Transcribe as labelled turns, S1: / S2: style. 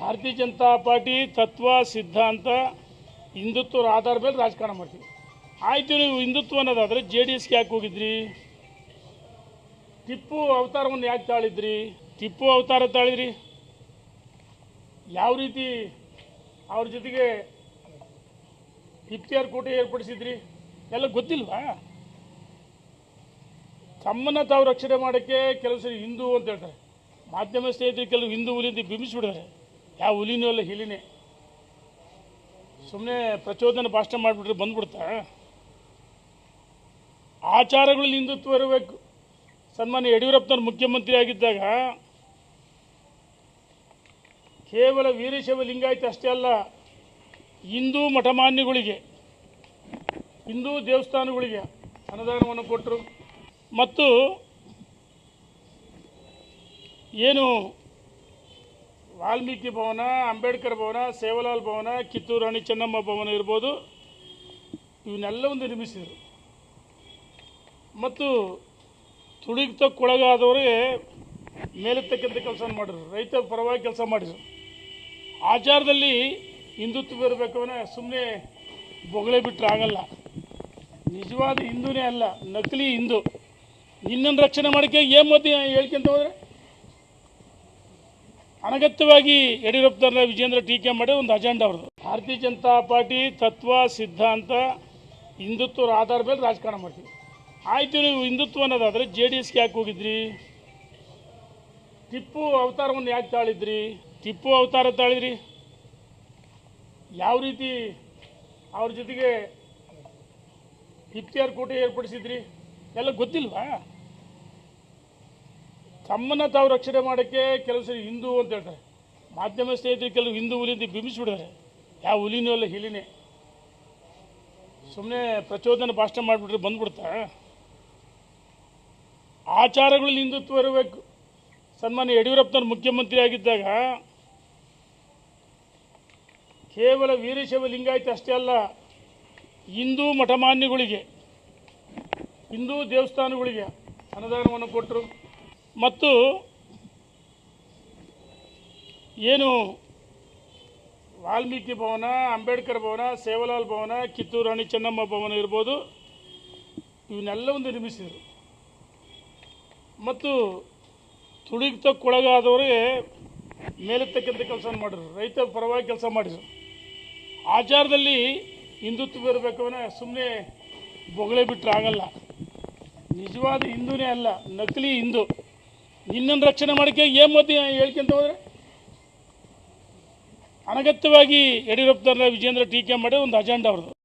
S1: ಭಾರತೀಯ ಜನತಾ ಪಾರ್ಟಿ ತತ್ವ, ಸಿದ್ಧಾಂತ, ಹಿಂದುತ್ವದ ಆಧಾರ ಮೇಲೆ ರಾಜಕಾರಣ ಮಾಡ್ತೀವಿ. ಆಯಿತು ನೀವು ಹಿಂದುತ್ವ ಅನ್ನೋದಾದರೆ ಜೆ ಡಿ ಎಸ್ಗೆ ಯಾಕೆ ಹೋಗಿದ್ರಿ? ಟಿಪ್ಪು ಅವತಾರವನ್ನು ಯಾಕೆ ತಾಳಿದ್ರಿ? ಟಿಪ್ಪು ಅವತಾರ ತಾಳಿದ್ರಿ? ಯಾವ ರೀತಿ ಅವ್ರ ಜೊತೆಗೆ ಇಫ್ತಿಯಾರ್ ಕೋಟೆ ಏರ್ಪಡಿಸಿದ್ರಿ? ಎಲ್ಲ ಗೊತ್ತಿಲ್ವಾ? ತಮ್ಮನ್ನ ತಾವು ರಕ್ಷಣೆ ಮಾಡೋಕ್ಕೆ ಕೆಲವು ಸರಿ ಹಿಂದೂ ಅಂತ ಹೇಳ್ತಾರೆ. ಮಾಧ್ಯಮ ಸ್ನೇಹಿತರು ಕೆಲವು ಹಿಂದೂ ಹುಲಿ ಬಿಂಬಿಸಿಬಿಡ್ತಾರೆ ಬಿಂಬಿಸ್ಬಿಡ್ತಾರೆ. ಯಾವ ಹುಲಿನೂ ಅಲ್ಲ, ಹಿಲಿನೇ. ಸುಮ್ಮನೆ ಪ್ರಚೋದನೆ ಭಾಷಣ ಮಾಡಿಬಿಟ್ರೆ ಬಂದ್ಬಿಡ್ತಾ? ಆಚಾರಗಳಲ್ಲಿ ಹಿಂದುತ್ವ ಇರಬೇಕು ಸನ್ಮಾನ್ಯ ಯಡಿಯೂರಪ್ಪನವ್ರು ಮುಖ್ಯಮಂತ್ರಿ ಆಗಿದ್ದಾಗ ಕೇವಲ ವೀರಶೈವ ಲಿಂಗಾಯತ ಅಷ್ಟೇ ಅಲ್ಲ, ಹಿಂದೂ ಮಠಮಾನ್ಯಗಳಿಗೆ, ಹಿಂದೂ ದೇವಸ್ಥಾನಗಳಿಗೆ ಅನುದಾನವನ್ನು ಕೊಟ್ಟರು. ಮತ್ತು ಏನು ವಾಲ್ಮೀಕಿ ಭವನ, ಅಂಬೇಡ್ಕರ್ ಭವನ, ಸೇವಲಾಲ್ ಭವನ, ಕಿತ್ತೂರು ರಾಣಿ ಚೆನ್ನಮ್ಮ ಭವನ ಇರ್ಬೋದು. ಇವನ್ನೆಲ್ಲವನ್ನು ನಿರ್ಮಿಸಿದರು. ಮತ್ತು ತುಳಿತಕ್ಕೊಳಗಾದವರೇ ಮೇಲೆತ್ತಕ್ಕಂಥ ಕೆಲಸ ಮಾಡಿದ್ರು. ರೈತರ ಪರವಾಗಿ ಕೆಲಸ ಮಾಡಿದರು. ಆಚಾರದಲ್ಲಿ ಹಿಂದುತ್ವ ಇರಬೇಕವನ ಸುಮ್ಮನೆ ಬೊಗಳೆ ಬಿಟ್ಟರೆ ಆಗಲ್ಲ. ನಿಜವಾದ ಹಿಂದೂನೇ ಅಲ್ಲ, ನಕಲಿ ಹಿಂದೂ. ನಿನ್ನನ್ನು ರಕ್ಷಣೆ ಮಾಡೋಕ್ಕೆ ಏನು ಮತ್ತೆ ಹೇಳ್ಕೊಂತ ಹೋದರೆ? ಅನಗತ್ಯವಾಗಿ ಯಡಿಯೂರಪ್ಪನ ವಿಜೇಂದ್ರ ಟೀಕೆ ಮಾಡಿ ಒಂದು ಅಜೆಂಡಾ ಅವ್ರದ್ದು ಭಾರತೀಯ ಜನತಾ ಪಾರ್ಟಿ ತತ್ವ, ಸಿದ್ಧಾಂತ ಹಿಂದುತ್ವರ ಆಧಾರ ಮೇಲೆ ರಾಜಕಾರಣ ಮಾಡ್ತೀವಿ. ಆಯಿತು ನೀವು ಹಿಂದುತ್ವ ಅನ್ನೋದಾದರೆ ಜೆ ಡಿ ಎಸ್ಗೆ ಯಾಕೆ ಹೋಗಿದ್ರಿ? ಟಿಪ್ಪು ಅವತಾರವನ್ನು ಯಾಕೆ ತಾಳಿದ್ರಿ? ಟಿಪ್ಪು ಅವತಾರ ತಾಳಿದ್ರಿ? ಯಾವ ರೀತಿ ಅವ್ರ ಜೊತೆಗೆ ಇಫ್ತಿಯಾರ್ ಕೋಟೆ ಏರ್ಪಡಿಸಿದ್ರಿ? ಎಲ್ಲ ಗೊತ್ತಿಲ್ವಾ? ತಮ್ಮನ್ನ ತಾವು ರಕ್ಷಣೆ ಮಾಡೋಕ್ಕೆ ಕೆಲವು ಸರಿ ಹಿಂದೂ ಅಂತ ಹೇಳ್ತಾರೆ. ಮಾಧ್ಯಮ ಸ್ನೇಹಿತರು ಕೆಲವು ಹಿಂದೂ ಹುಲಿ ಅಂತ ಬಿಂಬಿಸ್ಬಿಡ್ತಾರೆ. ಯಾವ ಹುಲಿನೂ ಅಲ್ಲ, ಹಿಲಿನೇ. ಸುಮ್ಮನೆ ಪ್ರಚೋದನೆ ಭಾಷಣ ಮಾಡಿಬಿಟ್ರೆ ಬಂದ್ಬಿಡ್ತಾ? ಆಚಾರಗಳಲ್ಲಿ ಹಿಂದುತ್ವ ಇರಬೇಕು. ಸನ್ಮಾನ್ಯ ಯಡಿಯೂರಪ್ಪನವ್ರು ಮುಖ್ಯಮಂತ್ರಿ ಆಗಿದ್ದಾಗ ಕೇವಲ ವೀರಶೈವ ಲಿಂಗಾಯತ ಅಷ್ಟೇ ಅಲ್ಲ, ಹಿಂದೂ ಮಠಮಾನ್ಯಗಳಿಗೆ, ಹಿಂದೂ ದೇವಸ್ಥಾನಗಳಿಗೆ ಅನುದಾನವನ್ನು ಕೊಟ್ಟರು. ಮತ್ತು ಏನು ವಾಲ್ಮೀಕಿ ಭವನ, ಅಂಬೇಡ್ಕರ್ ಭವನ, ಸೇವಲಾಲ್ ಭವನ, ಕಿತ್ತೂರು ರಾಣಿ ಚೆನ್ನಮ್ಮ ಭವನ ಇರ್ಬೋದು. ಇವನ್ನೆಲ್ಲವನ್ನು ನಿರ್ಮಿಸಿದರು. ಮತ್ತು ತುಳಿತಕ್ಕೊಳಗಾದವರಿಗೆ ಮೇಲೆತ್ತಕ್ಕಂಥ ಕೆಲಸ ಮಾಡಿದ್ರು. ರೈತರ ಪರವಾಗಿ ಕೆಲಸ ಮಾಡಿದರು. ಆಚಾರದಲ್ಲಿ ಹಿಂದುತ್ವ ಇರಬೇಕವನ ಸುಮ್ಮನೆ ಬೊಗಳೆ ಬಿಟ್ಟರೆ ಆಗಲ್ಲ. ನಿಜವಾದ ಹಿಂದೂನೇ ಅಲ್ಲ, ನಕಲಿ ಹಿಂದೂ. ನಿನ್ನನ್ನು ರಕ್ಷಣೆ ಮಾಡೋಕ್ಕೆ ಏನು ಮತ್ತೆ ಹೇಳ್ಕೊಂತ ಹೋದ್ರೆ? ಅನಗತ್ಯವಾಗಿ ಯಡಿಯೂರಪ್ಪನವ್ರನ್ನ ವಿಜೇಂದ್ರ ಟೀಕೆ ಮಾಡಿ ಒಂದು ಅಜೆಂಡಾ ಅವ್ರದ್ದು.